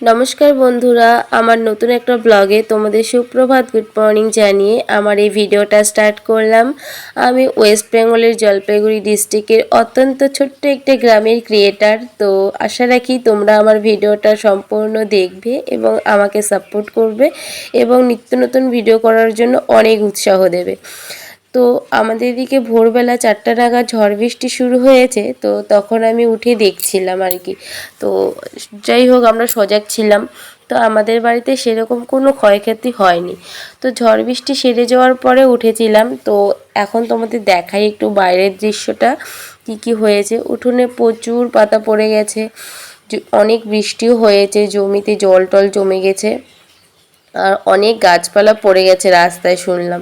নমস্কার বন্ধুরা, আমার নতুন একটা ব্লগে তোমাদের সুপ্রভাত গুড মর্নিং জানিয়ে আমার এই ভিডিওটা স্টার্ট করলাম। আমি ওয়েস্ট বেঙ্গলের জলপাইগুড়ি ডিস্ট্রিক্টের অত্যন্ত ছোট্ট একটা গ্রামের ক্রিয়েটার তো আশা রাখি তোমরা আমার ভিডিওটা সম্পূর্ণ দেখবে এবং আমাকে সাপোর্ট করবে এবং নিত্য নতুন ভিডিও করার জন্য অনেক উৎসাহ দেবে। তো আমাদের এদিকে ভোরবেলা চারটা নাগাদ ঝড় বৃষ্টি শুরু হয়েছে, তো তখন আমি উঠে দেখছিলাম আর কি। তো যাই হোক, আমরা সজাগ ছিলাম। তো আমাদের বাড়িতে সেরকম কোনো ক্ষয়ক্ষতি হয়নি। তো ঝড় বৃষ্টি সেরে যাওয়ার পরে উঠেছিলাম। তো এখন তোমাদের দেখাই একটু বাইরের দৃশ্যটা, কি কি হয়েছে। উঠোনে প্রচুর পাতা পড়ে গেছে অনেক বৃষ্টিও হয়েছে, জমিতে জল টল জমে গেছে। আর অনেক গাছপালা পড়ে গেছে রাস্তায় শুনলাম।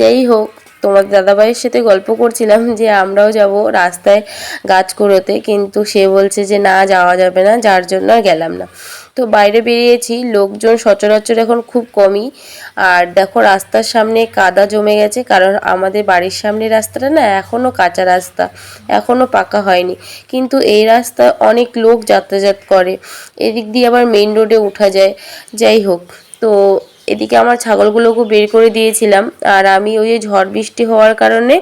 যাই হোক তোমার দাদাভাইয়ের সাথে গল্প করছিলাম যে আমরাও যাব রাস্তায় গাছ কুড়োতে, কিন্তু সে বলছে যে না, যাওয়া যাবে না, যার জন্য গেলাম না। তো বাইরে বেরিয়েছি, লোকজন সচরাচর এখন খুব কমই। আর দেখো রাস্তার সামনে কাদা জমে গেছে, কারণ আমাদের বাড়ির সামনে রাস্তাটা না এখনও কাঁচা রাস্তা এখনও পাকা হয়নি। কিন্তু এই রাস্তায় অনেক লোক যাতায়াত করে। এদিক দিয়ে আবার মেন রোডে উঠা যায়। যাই হোক, তো এদিকে আমার ছাগলগুলোকে বের করে দিয়েছিলাম। আর আমি ওই ঝড় বৃষ্টি হওয়ার কারণে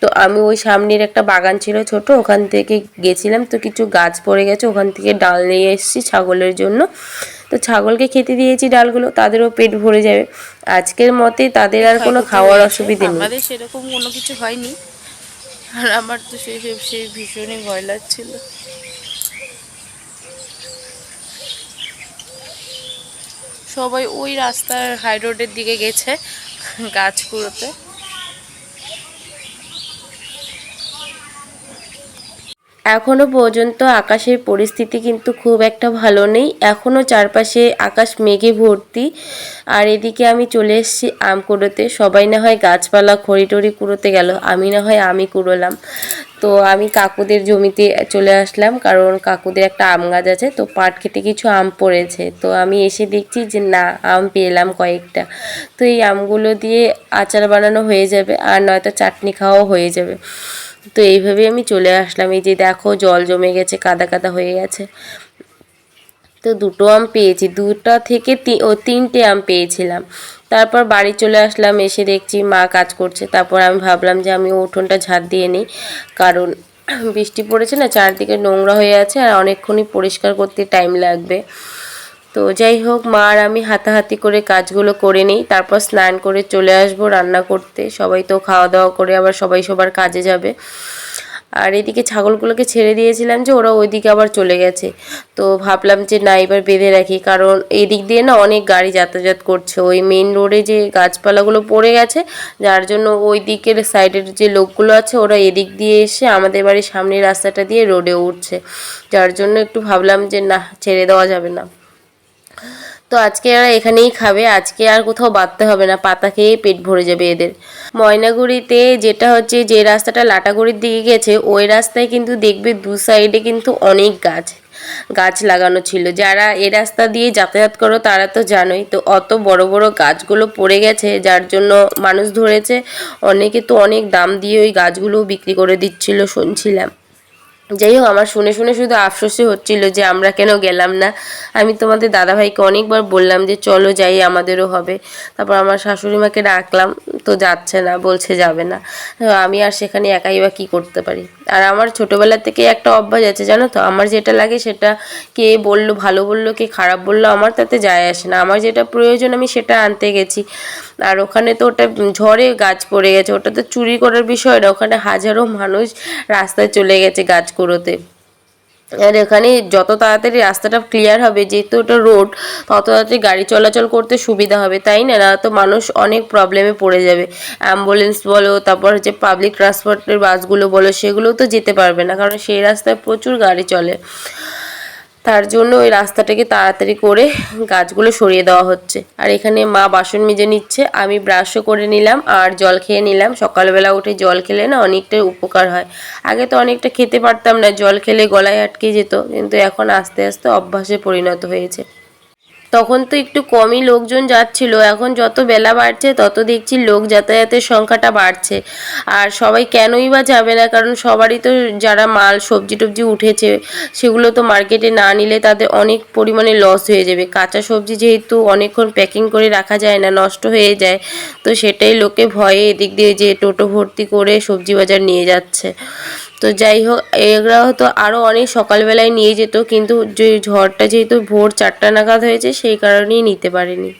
তো আমি ওই সামনের একটা বাগান ছিল ছোট ওখান থেকে গেছিলাম। তো কিছু গাছ পড়ে গেছে ওখান থেকে ডাল নিয়ে এসেছি ছাগলের জন্য। তো ছাগলকে খেতে দিয়েছি ডালগুলো তাদেরও পেট ভরে যাবে। আজকের মতে তাদের আর কোনো খাওয়ার অসুবিধে নেই। আমাদের সেরকম কোনো কিছু হয়নি। আর আমার তো সেই- সেই ভীষণই ভয় লাগছিল। সবাই ওই রাস্তার হাই রোডের দিকে গেছে গাছ কুড়োতে এখনও পর্যন্ত আকাশের পরিস্থিতি কিন্তু খুব একটা ভালো নেই। এখনও চারপাশে আকাশ মেঘে ভর্তি। আর এদিকে আমি চলে এসেছি আম কুড়োতে। সবাই না হয় গাছপালা খড়ি টড়ি কুড়োতে গেল। আমি না হয় আমি কুড়োলাম। তো আমি কাকুদের জমিতে চলে আসলাম, কারণ কাকুদের একটা আম গাছ আছে, তো পাট খেতে কিছু আম পড়েছে। তো আমি এসে দেখছি যে না, আম পেলাম কয়েকটা। তো এই আমগুলো দিয়ে আচার বানানো হয়ে যাবে, আর নয়তো চাটনি খাওয়াও হয়ে যাবে। তো এইভাবে আমি চলে আসলাম। এই যে দেখো, জল জমে গেছে, কাদা কাদা হয়ে গেছে। তো দুটো আম পেয়েছি, দুটা থেকে ও তিনটে আম পেয়েছিলাম। তারপর বাড়ি চলে আসলাম, এসে দেখছি মা কাজ করছে। তারপর আমি ভাবলাম যে আমি উঠোনটা ঝাড় দিয়ে নিই, কারণ বৃষ্টি পড়েছে না, চারদিকে নোংরা হয়ে আছে আর অনেকক্ষণই পরিষ্কার করতে টাইম লাগবে। তো যাই হোক, মা আর আমি হাতাহাতি করে কাজগুলো করে নিই, তারপর স্নান করে চলে আসব রান্না করতে। সবাই তো খাওয়া দাওয়া করে আবার সবাই সবার কাজে যাবে। আর এদিকে ছাগলগুলোকে ছেড়ে দিয়েছিলাম যে ওরা ওইদিকে আবার চলে গেছে। তো ভাবলাম যে না, এবার বেঁধে রাখি। কারণ এদিক দিয়ে না অনেক গাড়ি যাতায়াত করছে। ওই মেন রোডে যে গাছপালাগুলো পড়ে গেছে, যার জন্য ওই দিকের সাইডের যে লোকগুলো আছে, ওরা এদিক দিয়ে এসে আমাদের বাড়ির সামনের রাস্তাটা দিয়ে রোডে উঠছে। যার জন্য একটু ভাবলাম যে না, ছেড়ে দেওয়া যাবে না। তো আজকে এরা এখানেই খাবে। আজকে আর কোথাও বাঁধতে হবে না, পাতা খেয়ে পেট ভরে যাবে এদের। ময়নাগুড়িতে যেটা হচ্ছে, যে রাস্তাটা লাটাগুড়ির দিকে গেছে, ওই রাস্তায় কিন্তু দেখবে দু সাইডে কিন্তু অনেক গাছ গাছ লাগানো ছিল। যারা এ রাস্তা দিয়ে যাতায়াত করো, তারা তো জানোই, তো অত বড় বড় গাছগুলো পড়ে গেছে, যার জন্য মানুষ ধরেছে। অনেকে তো অনেক দাম দিয়ে ওই গাছগুলোও বিক্রি করে দিচ্ছিল, শুনছিলাম। যাই হোক আমার শুনে শুনে শুধু আফসোসই হচ্ছিল যে আমরা কেন গেলাম না। আমি তোমাদের দাদাভাইকে অনেকবার বললাম যে চলো যাই, আমাদেরও হবে। তারপর আমার শাশুড়ি মাকে ডাকলাম, তো যাচ্ছে না, বলছে যাবে না। আমি আর সেখানে একাই বা কী করতে পারি? আর আমার ছোটোবেলা থেকে একটা অভ্যাস আছে, জানো তো? আমার যেটা লাগে সেটা কে বলল, ভালো বলল, কে খারাপ বলল, আমার তাতে যায় আসে না। আমার যেটা প্রয়োজন, আমি সেটা আনতে গেছি। আর ওখানে তো ওটা ঝড়ে গাছ পড়ে গেছে ওটা তো চুরি করার বিষয় না। ওখানে হাজারো মানুষ রাস্তায় চলে গেছে গাছ কুড়োতে আর এখানে যত তাড়াতাড়ি রাস্তাটা ক্লিয়ার হবে, যেহেতু ওটা রোড তত তাড়াতাড়ি গাড়ি চলাচল করতে সুবিধা হবে, তাই না? না তো মানুষ অনেক প্রবলেমে পড়ে যাবে। অ্যাম্বুলেন্স বলো, তারপর হচ্ছে পাবলিক ট্রান্সপোর্টের বাসগুলো বলো সেগুলো তো যেতে পারবে না, কারণ সেই রাস্তায় প্রচুর গাড়ি চলে। তার জন্য ওই রাস্তাটাকে তাড়াতাড়ি করে গাছগুলো সরিয়ে দেওয়া হচ্ছে। আর এখানে মা বাসন মেজে নিচ্ছে। আমি ব্রাশও করে নিলাম আর জল খেয়ে নিলাম। সকালবেলা উঠে জল খেলে না অনেকটাই উপকার হয়। আগে তো অনেকটা খেতে পারতাম না, জল খেলে গলায় আটকে যেত। কিন্তু এখন আস্তে আস্তে অভ্যাসে পরিণত হয়েছে। তখন তো একটু কমই লোকজন যাচ্ছিল। এখন যত বেলা বাড়ছে, তত দেখছি লোক যাতায়াতের সংখ্যাটা বাড়ছে। আর সবাই কেনই বা যাবে না, কারণ সবারই তো যারা মাল, সবজি টবজি উঠেছে, সেগুলো তো মার্কেটে না নিলে তাদের অনেক পরিমাণে লস হয়ে যাবে। কাঁচা সবজি যেহেতু অনেকক্ষণ প্যাকিং করে রাখা যায় না, নষ্ট হয়ে যায়, তো সেটাই লোকে ভয়ে এদিক দিয়ে যে টোটো ভর্তি করে সবজি বাজার নিয়ে যাচ্ছে। তো যাই হোক এগুলো হয়তো আরও অনেক সকালবেলায় নিয়ে যেত, কিন্তু যে ঝড়টা যেহেতু ভোর চারটা নাগাদ হয়েছে, সেই কারণেই নিতে পারেনি।